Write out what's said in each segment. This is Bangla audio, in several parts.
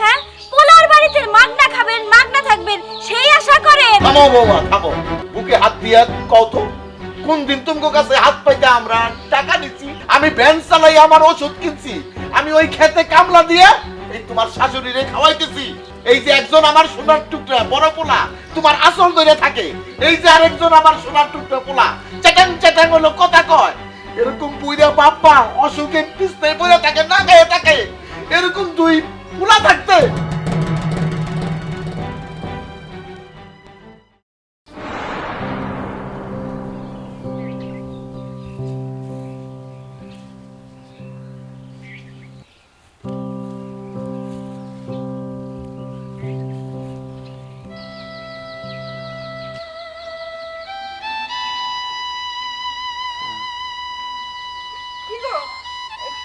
হ্যাঁ? আমি আমার ওষুধ কিনছি, আমি ওই খেতে কামলা দিয়ে এই তোমার শাশুড়িরে খাওয়াইতেছি। এই যে একজন আমার সোনার টুকরা, বড় পোলা, তোমার আসল ধরে থাকে। এই যে আরেকজন আমার সোনার টুকরা পোলা চেটাং চেটাং হলো কথা কয়। এরকম বুইরা বাপ্পা অসুখে পিছনে পড়ে থাকে, না গায়ে থাকে। এরকম দুই পোলা থাকতে।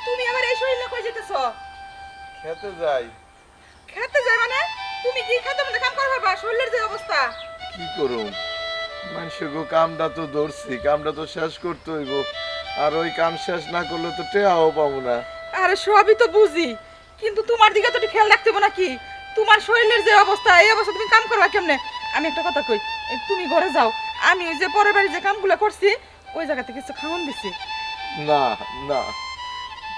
তুমি আবার এই শরীরে কই যেতেছ? খেতে যাই। খেতে যাই মানে? তুমি কি খেতে মধ্যে কাম করবে বা শরীরের যে অবস্থা। কি করুম? মানুষ গো কামটা তো ধরছি কামটা তো শেষ করতে হইব। আর ওই কাম শেষ না করলে তো টেয়াও পাবো না। আরে সবই তো বুঝি। কিন্তু তোমার দিকে তো একটু খেয়াল রাখতে হবে নাকি? তোমার শরীরের যে অবস্থা এই অবস্থা তুমি কাম করবা কেমনে? আমি একটা কথা কই তুমি ঘরে যাও। আমি ওই যে পরের বাড়ি যে কামগুলো করছি ওই জায়গা থেকে কিছু খাওয়ান দিছি। না না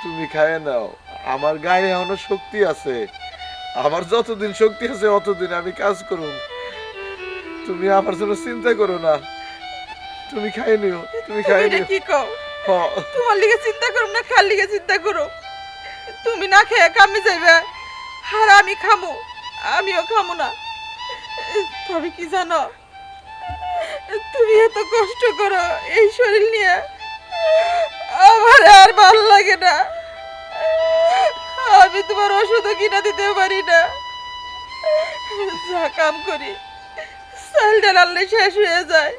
তুমি খায় নাও। আমার গায়ে এখনও শক্তি আছে। আমার যতদিন শক্তি আছে অতদিন আমি কাজ করুম তুমি আমার জন্য চিন্তা করো না। তুমি খাই নিও তুমি খাই নিও। কি কও? তোমার লিগে চিন্তা করো না খার লিগে চিন্তা করো? তুমি না খেয়ে কামে যাইবে আর আমি খামু আমিও খামু না। তবে কি জানো? তুমি এত কষ্ট করো এই শরীর নিয়ে। আমার আর ভালো লাগে না। আমি তোমার ওষুধও কিনা দিতে পারি না। যা কাম করি চাল ডাল আনলে শেষ হয়ে যায়।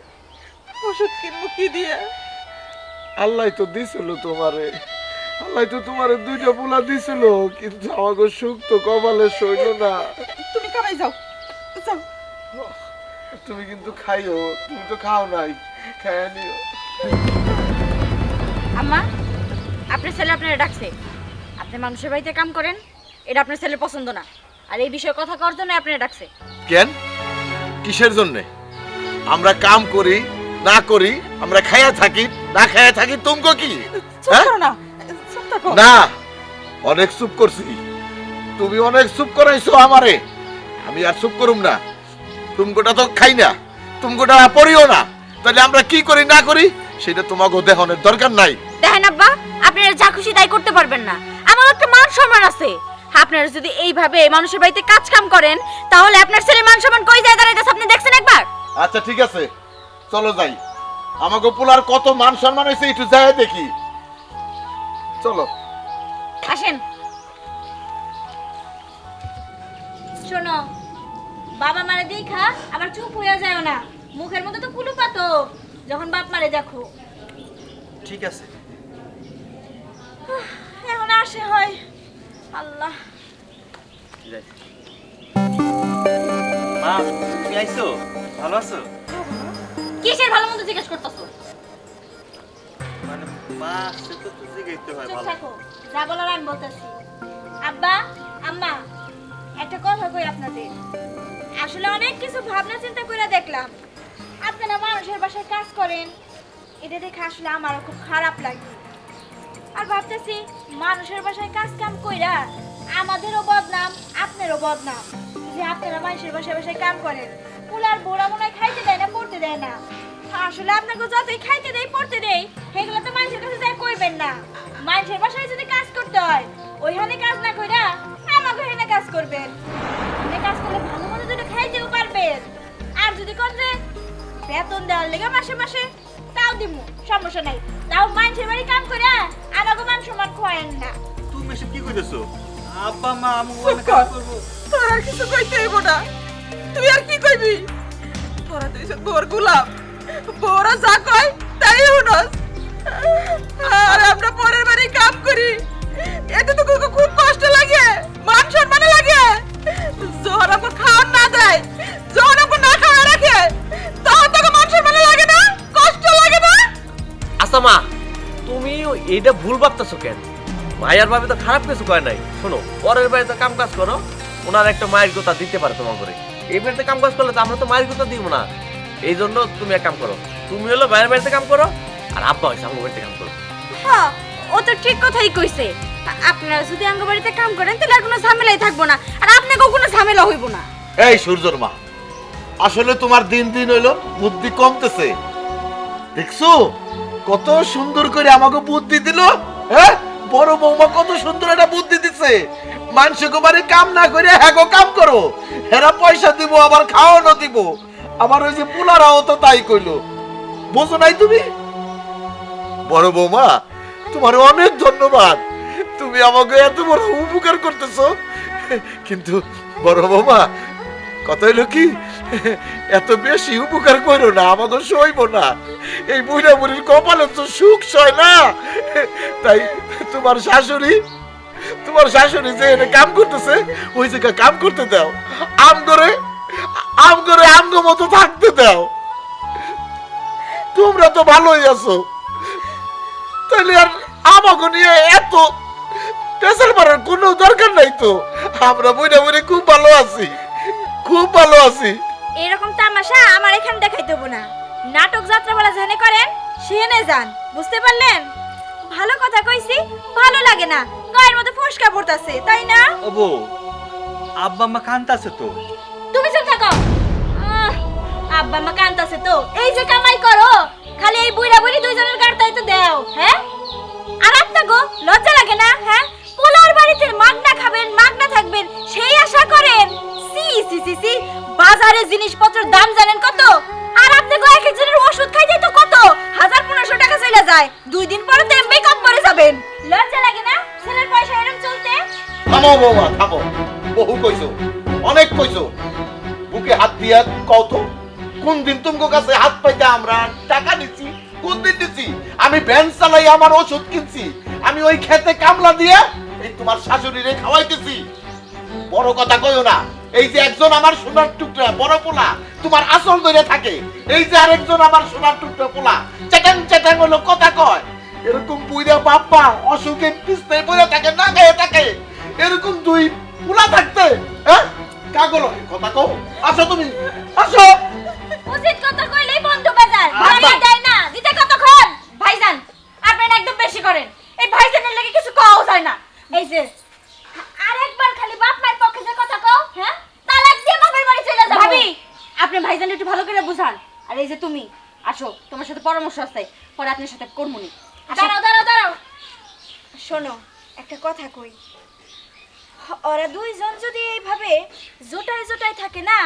ওষুধ কিনবো কি দিয়ে? আল্লাহ তো দিছিল তোমারে। আল্লাহ তো তোমারে দুইটা পোলা দিছিল কিন্তু আমাকে সুখ তো কপালে সইল না। তুমি কামাই যাও যাও। তুমি কিন্তু খাইও তুমি তো খাও নাই খাইয়া নিও। আম্মা আপনার ছেলে আপনারা ডাকছে। আপনি মানুষের বাড়িতে কাম করেন এটা আপনার ছেলের পছন্দ না। আর এই বিষয়ে কথা করার জন্য আপনি ডাকছে। কেন? কিসের জন্য? আমরা কাম করি না করি আমরা খাইয়া থাকি না খাইয়া থাকি তুমকো কি? চুপ হ্যাঁ? করো না চুপ থাকো। না অনেক চুপ করছি। তুমি অনেক চুপ করাইছো আমারে। আমি আর চুপ করুম না। তুমকোটা তো খাই না তুমকোটা পড়িও না। তাহলে আমরা কি করি না করি? সেটা তোমাকে দেখানোর দরকার নাই। দেখেন আব্বা আপনারা যা খুশি তাই করতে পারবেন না। আমার একটা মান সম্মান আছে। আপনারা যদি এইভাবে মানুষের বাড়িতে কাজ কাম করেন তাহলে আপনার ছেলে মান সম্মান কই যায় দাঁড়াইতেছে? আপনি দেখছেন একবার? আচ্ছা ঠিক আছে। চলো যাই। আমাকে পোলার কত মান সম্মান হয়েছে একটু যাই দেখি। চলো। আসেন। শোনো বাবা মারে দেখা আবার চুপ হয়ে যায় না। মুখের মধ্যে তো কুলু পাতো যখন বাপ মারে দেখো। ঠিক আছে। আল্লাহ মা তুমি আইছো? ভালো আছো? কিসের ভালো মন্দ জিজ্ঞেস করতেছো? মানে মা সে তো তুই গাইতে হয় ভালো। থাকো যা বলার আমি বলতেছি। আব্বা আম্মা একটা কথা কই আপনাদের। আসলে অনেক কিছু ভাবনা চিন্তা করে দেখলাম। আপনারা মানুষের বাসায় কাজ করেন। এটা দেখে আসলে আমারও খুব খারাপ লাগে। আর ভাবতেছি মানুষের বাসায় কাজ কাম কইরা আমাদেরও বদনাম, আপনারও বদনাম। যে আপনারা মানুষের বাসায় বাসায় কাম করেন, পোলার বোড়া মনে খাইতে দেয় না, পড়তে দেয় না। আসলে আপনাকে যতই খাইতে দেয় পড়তে দেয় সেগুলো তো মানুষের কাছে যাই কইবেন না। মানুষের বাসায় যদি কাজ করতে হয়, ওইখানে কাজ না কইরা আমাকে এখানে কাজ করবেন। এখানে কাজ করলে ভালো মতো দুটো খাইতেও পারবেন। আর যদি কোন যে বেতন দেওয়ার লেগে মাসে মাসে তাও দিমু সমস্যা নাই। তাও মানুষের বাড়ি কাম করে আমাকে মান সম্মান খোয়েন না। তুমি এসব কি কইতেছো? আব্বা মা আমি অনেক কাজ করব। তোর আর কিছু কইতে হইব না। তুই আর কি কইবি? তোরা তুই বোর গুলাম। বোরা যা কয় তাই শুনস আর আমরা পরের বাড়ি কাম করি। এতে তো খুব কষ্ট লাগে মান সম্মান লাগে। যখন আমার মা তুমি এটা ভুল ভাবতেছো কেন? মায়ের ভাবে তো খারাপ কিছু কয় নাই। শোনো পরের বাড়িতে কাম কাজ করো ওনার একটা মায়ের কথা দিতে পারে তোমার করে এই বাড়িতে কাম কাজ করলে তো আমরা তো মায়ের কথা দিব না। এই জন্য তুমি এক কাম করো তুমি হলো বাইরের বাড়িতে কাম করো আর আব্বা হয়েছে আমার বাড়িতে কাম করো। হ্যাঁ ও তো ঠিক কথাই কইছে। আপনারা যদি আঙ্গবাড়িতে কাম করেন তাহলে আর কোনো ঝামেলাই থাকব না আর আপনাকেও কোনো ঝামেলা হইব না। এই সূর্যর মা আসলে তোমার দিন দিন হইল বুদ্ধি কমতেছে। দেখছ? কত সুন্দর করে আমাকে বুদ্ধি দিল হ্যাঁ? বড় বৌমা কত সুন্দর একটা বুদ্ধি দিছে। মানুষকে বাড়ি কাম না করে হ্যাঁ গো, কাম করো। হেরা পয়সা দিব, আবার খাওয়ানো দিব। আবার ওই যে পুলারাও তো তাই কইলো। বোঝো নাই তুমি? বড় বৌমা, তোমার অনেক ধন্যবাদ। তুমি আমাকে এত বড় উপকার করতেছো। কিন্তু বড় বৌমা কথা হইল কি? এত বেশি উপকার করো না আমাকে সইব না। এই বুড়া বুড়ির কপালে তো সুখ সয় না। তাই তোমার শাশুড়ি তোমার শাশুড়ি যে এনে কাম করতেছে, ওই জায়গা কাম করতে দাও। আম করে আম করে আমগো মতো থাকতে দাও। তোমরা তো ভালোই আছো। তাহলে আর আমাকে নিয়ে এত পেশাল মারার কোনো দরকার নাই তো। আমরা বুড়ে বুড়ে খুব ভালো আছি। খুব ভালো আছি। এরকম তামাশা আমার এখানে দেখাই দেবো না। নাটক যাত্রাপালা জানে করেন সেনে যান বুঝতে পারলেন? ভালো কথা কইছি ভালো লাগে না গায়ের মধ্যে ফসকা পড়তাছে তাই না? ও বউ আব্বা আম্মা কান্তাছে তো। তুমি চুপ থাকো। আহ, আব্বা মা কান্তাছে তো। এই যে কামাই করো খালি এই বুইরা বুড়ি দুইজনের গাড়তাই তো দেও হ্যাঁ? আর আপনার গো লজ্জা লাগে না হ্যাঁ? পোলার বাড়িতে মাগনা খাবেন, মাগনা থাকবেন, সেই আশা করেন। সি সি সি সি, বাজারে জিনিসপত্রের দাম জানেন কত? আর আপনি এক একজনের ওষুধ খাইতে তো কত? হাজার পনেরোশো টাকা চলে যায়। দুই দিন পরে তো মেকআপ করে যাবেন। লজ্জা লাগে না? ছেলের পয়সা এরকম চলতে? থামো বৌমা, থামো। বহু কইছো, অনেক কইছো। বুকে হাত দিয়া কও তো, কোন দিন তুমগো কাছে হাত পাইতে আমরা টাকা নিচ্ছি কোন দিন নিচ্ছি আমি ভ্যান চালাই আমার ওষুধ কিনছি। আমি ওই খেতে কামলা দিয়ে এই তোমার শাশুড়িরে খাওয়াইতেছি। বড় কথা কইও না এই যে একজন আমার সোনার টুকরা বড় পোলা তোমার আসল ধরে থাকে। এই যে আরেকজন আমার সোনার টুকরা পোলা চেটাং চেটাং হলো কথা কয়। এরকম বুইরা বাপ্পা অসুখে পিছনে পড়ে থাকে না গায়ে থাকে। এরকম দুই পোলা থাকতে হ্যাঁ? কাগল কথা কও। আসো তুমি আসো। উচিত কথা কইলেই বন্ধু বাজার। ভাড়া দেয় না দিতে কতক্ষণ? ভাইজান আপনারা একদম বেশি করেন। এই ভাইজানের লাগি কিছু কওয়া যায় না। এই যে আরেকবার খালি বাপ মায়ের পক্ষে যে কথা কও হ্যাঁ? তালাক দিয়ে বাপের বাড়ি চলে যাব। ভাবি আপনি ভাইজান একটু ভালো করে বুঝান। আর এই যে তুমি আসো তোমার সাথে পরামর্শ আছে পরে আপনার সাথে করবনি দাঁড়াও দাঁড়াও দাঁড়াও। শোনো একটা কথা কই। ওরা দুইজন যদি এইভাবে জোটায় জোটায় থাকে না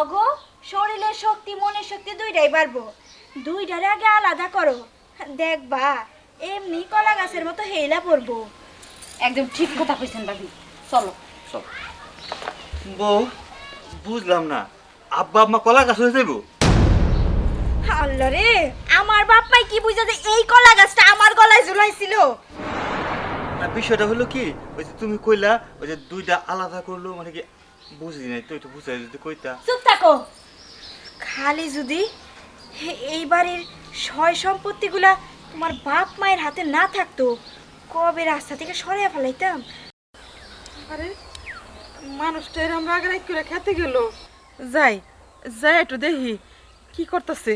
অগো শরীরের শক্তি মনের শক্তি দুইটাই বাড়বো। দুইটারে আগে আলাদা করো। দেখবা এমনি কলা গাছের মতো হেলা পড়ব। একদম ঠিক কথা কইছেন ভাবি চলো। চল। বউ বুঝলাম না। আব্বা আম্মা কলা গাছ হয়ে যাব আল্লাহ রে আমার বাপ মাই কি বুঝা যে এই কলা গাছটা আমার গলায় ঝুলাইছিল? না বিষয়টা হলো কি ওই যে তুমি কইলা ওই যে দুইটা আলাদা করল মানে কি বুঝি নাই তুই তো বুঝাই যদি কইতা। চুপ থাকো। খালি যদি এই বাড়ির সয় সম্পত্তিগুলা তোমার বাপ মায়ের হাতে না থাকতো কবে রাস্তা থেকে সরিয়ে ফেলাইতাম? আরে মানুষটা এরম রাগ করে খেতে গেল। যাই যাই একটু দেখি, কি করতেছে?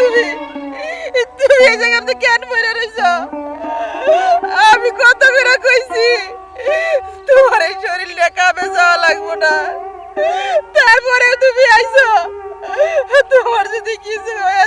তুমি? এই জায়গাতে কেন পড়ে রইছো? আমি কত করে কইছি, তোমার এই শরীর কামে যাওয়া লাগবো না। তারপরে তুমি আইছো। তোমার যদি কিছু হয়ে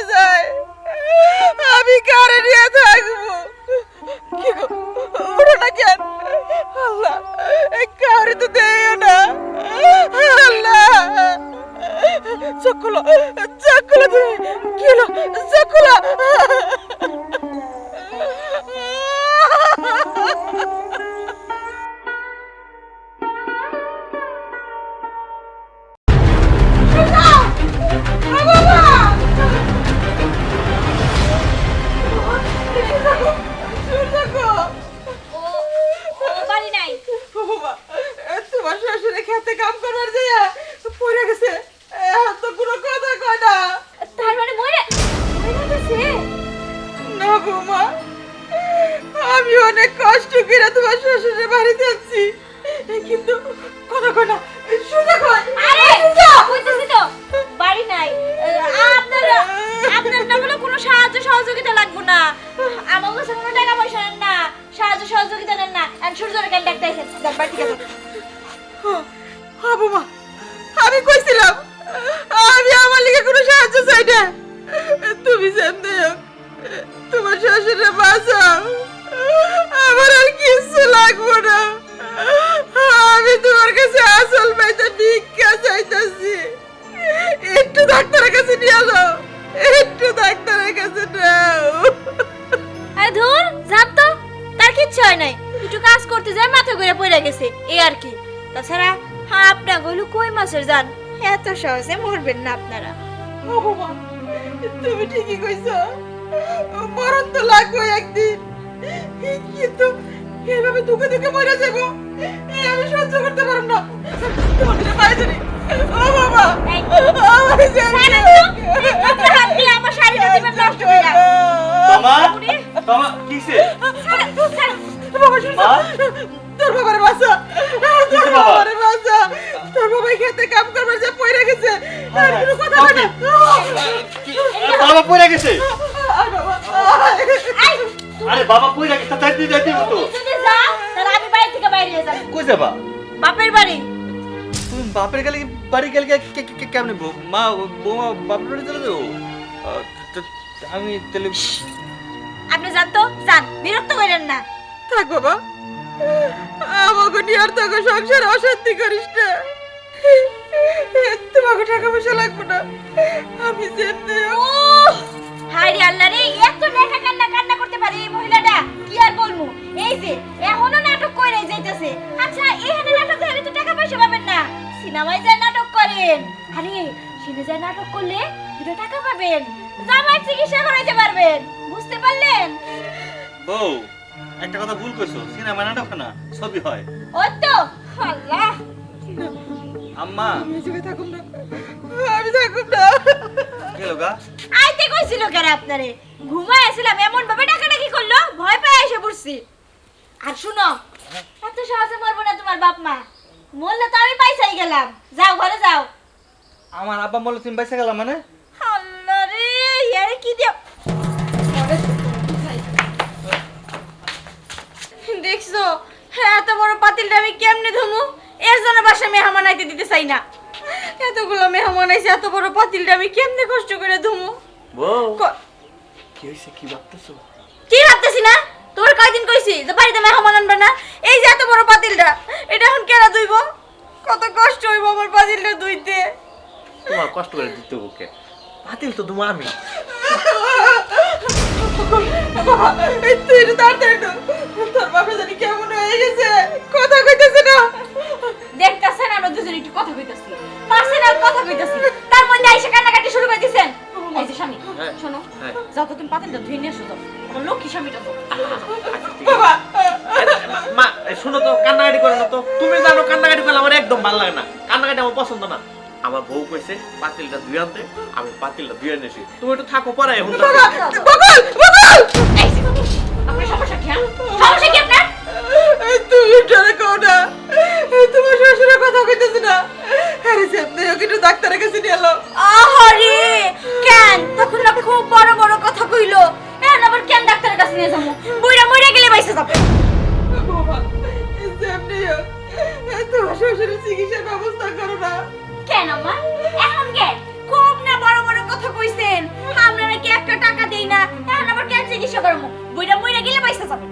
কিচ্ছু হয় নাই। একটু কাজ করতে যায় মাথা ঘুরে পড়ে গেছে। এই আর কি। তাছাড়া হ্যাঁ আপনার গলু কই মাছের যান এত সহজে মরবেন না আপনারা। তুমি ঠিকই কইছো। মরণ তো লাগবে একদিন। কিন্তু এভাবে দুঃখে দুঃখে মরে যাব? এই আমি সহ্য করতে পারব না। পায়ে ধরি ও বাবা আমার জান শাড়িটা দিবেন নষ্ট করে মামা মামা কিসে? ছাড়েন, ছাড়েন। বাবা শুনছো? মা? তোর বাবার বাসা। তোর? বাবার বাসা। তোর বাবা খেতে কাম করবার যে পয়রা গেছে। আর কোনো কথা না। বাবা পড়ে গেছে? আয় বাবা আয়। আই, আরে বাবা পড়ে গেছে যাইতে যাইতে তো। তুই যদি যা, তাহলে আমি বাড়ি থেকে বাইরে যাব। কই যাবা? বাপের বাড়ি। তুমি বাপের গেলে বাড়ি গেলে কেমনে মা বৌমা বাপের বাড়ি চলে যাব? আমি তাহলে আপনি যান তো যান বিরক্ত করেন না। থাক বাবা আমাকে নিয়ে আর তোকে সংসার অশান্তি করিস না। তোমাকে টাকা পয়সা লাগবে না। আমি যেতে। হায় রে আল্লাহ রে এত নেকা কান্না কান্না করতে পারে এই মহিলাটা? কি আর বলব? এই যে এখনও নাটক করে যাইতেছে। আচ্ছা এখানে নাটক করে তো টাকা পয়সা পাবেন না। সিনেমায় যায় নাটক করেন। আরে সিনে যায় নাটক করলে দুটো টাকা পাবেন। জামাই চিকিৎসা করাইতে পারবেন বুঝতে পারলেন? বউ একটা কথা ভুল করছ সিনেমা নাটক না ছবি হয়। ওই তো আল্লাহ। আম্মা। আমি জীবে থাকুম না। আমি থাকুম না গেল গা? আইতে কইছিল কেন আপনারে? ঘুমায় আসছিলাম এমন ভাবে ডাকাডাকি করল ভয় পেয়ে এসে পড়ছি। আর শুনো এত সহজে মরবো না তোমার বাপ মা। মরলে তো আমি পাইসাই গেলাম। যাও ঘরে যাও। আমার আব্বা বলে তুমি বাইসে গেলাম মানে? দেখছ? হ্যাঁ এত বড় পাতিলটা আমি কেমনে ধমু? এর জন্য বাসা মেহমান আইতে দিতে চাই না। এতগুলো মেহমান আইছে এত বড় পাতিলটা আমি কেমনে কষ্ট করে ধমু? কি ভাবতেছো? কি ভাবতেছি না? তোর কয়দিন কইছি যে বাড়িতে মেহমান আনবে না? এই যে এত বড় পাতিলটা এটা এখন কেনা ধুইব? কত কষ্ট হইব আমার পাতিলটা ধুইতে। তোমার কষ্ট করে দিতে বুকে পাতিল তো তোমার আমি। তুই তাড়াতাড়ি তোর বাপে জানি কেমন হয়ে গেছে। কথা কইতেছে না। দেখতেছেন আমরা দুজন একটু কথা কইতাছি। পার্সোনাল কথা কইতাছি। তার মধ্যে আইসা কান্নাকাটি শুরু করে দিছেন। এই যে স্বামী হ্যাঁ। শোনো হ্যাঁ। যাও তো তুমি পাতিলটা ধুই নিয়ে এসো যাও। আমার লক্ষ্মী স্বামীটা তো বাবা। মা শোনো তো কান্নাকাটি করে না তো। তুমি জানো কান্নাকাটি করলে আমার একদম ভালো লাগে না। কান্নাকাটি আমার পছন্দ না। আমার বউ কইছে পাতিলটা ধুই আনতে আমি পাতিলটা ধুয়ে এনেছি। তুমি একটু থাকো পরে এখন আপনার সমস্যা কি হ্যাঁ? সমস্যা কি আপনার? তুমি ডরে কও না? তোমার শ্বশুরের কথা কইতেছে না। আরে যেমনি হোক একটু ডাক্তারের কাছে নিয়ে এলো। আহারে কেন? তখন না খুব বড় বড় কথা কইলো। এখন আবার কেন ডাক্তারের কাছে নিয়ে যাব? বুইরা মরে গেলে বাইসে যাবে। বাবা যেমনি তোমার শ্বশুরের চিকিৎসার ব্যবস্থা করো না। কেন মা? এখন কে? খুব না বড় বড় কথা কইছেন। আমরা নাকি একটা টাকা দেই না? এখন আবার কেন চিকিৎসা করব বইটা মইরা গেলে পয়সা যাবে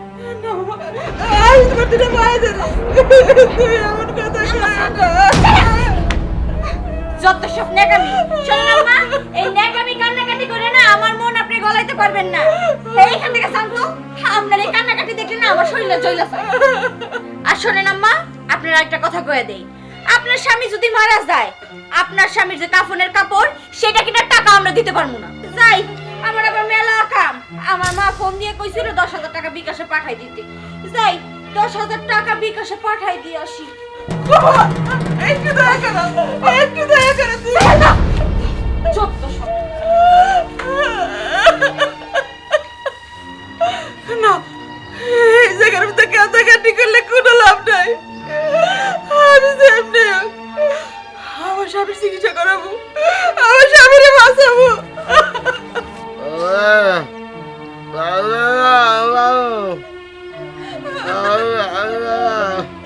যত সব নেকামি শুনলাম মা এই নেকামি কান্নাকাটি করে না আমার মন আপনি গলাইতে পারবেন না। এইখান থেকে শান্ত আপনার এই কান্নাকাটি দেখলে না আমার শরীরে জ্বলা আর শোনেন আম্মা আপনারা একটা কথা কয়ে দেই। আপনার স্বামী যদি মারা যায় আপনার স্বামীর যে কাফনের কাপড় সেটা কিনা টাকা আমরা দিতে পারব না। যাই আমার আবার মেলা কাম। আমার মা ফোন দিয়ে কইছিল দশ হাজার টাকা বিকাশে পাঠাই দিতে। যাই দশ হাজার টাকা বিকাশে পাঠাই দিয়ে আসি। একটু দয়া করো একটু দয়া করো তুই চোদ্দ সব। না এই জায়গার মধ্যে কান্দাকাটি করলে কোনো লাভ নাই। আমি যেমনি আমার স্বামীর চিকিৎসা করাবো আমার স্বামীরে বাঁচাবো। তুমি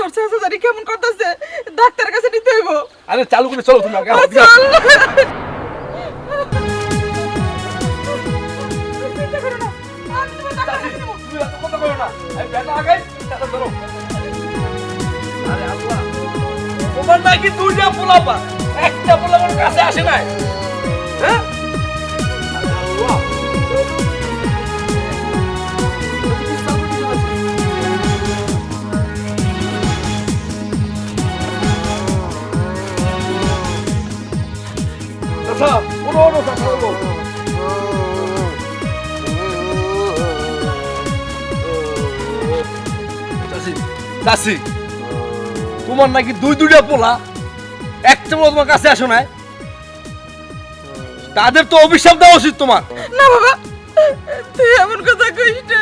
তোর চাচা জানি কেমন করতেছে? ডাক্তারের কাছে নিতে হইব। আরে চালু করে চলো তুমি আগে তোমার নাকি দুইটা পোলাপা একটা পোলাপার কাছে আসে নাই। হ্যাঁ? চাচি, চাচি, তোমার নাকি দুই দুইটা পোলা একটা পোলা তোমার কাছে আসো নাই। তাদের তো অভিশাপ দেওয়া উচিত তোমার। না বাবা তুই এমন কথা কইস না।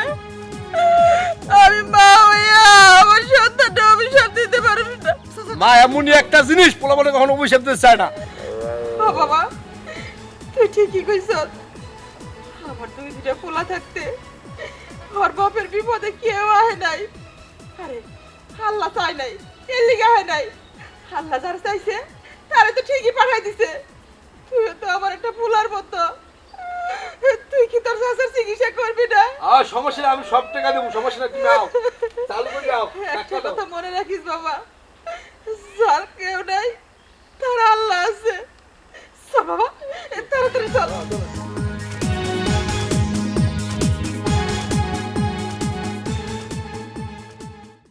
আমি মা হইয়া আমার সন্তানটা অভিশাপ দিতে পারবি না। মা এমনই একটা জিনিস পোলা বলে কখনো অভিশাপ দিতে চায় না। বাবা তুই ঠিকই কইছ আমার দুই দুটা পোলা থাকতে ওর বাপের বিপদে কেউ আহে নাই। আরে আল্লাহ চাই নাই এর লিগে আহে নাই। আল্লাহ যার চাইছে তারে তো ঠিকই পাঠাই দিছে। তুই তো আমার একটা পোলার মতো। তুই কি তোর শাশুর চিকিৎসা করবি না? আর সমস্যা আমি সব টাকা দেবো সমস্যা নেই, তুমি আও চালু করে আও একটা কথা মনে রাখিস বাবা যার কেউ নাই তার আল্লাহ আছে। বাবা তাড়াতাড়ি চল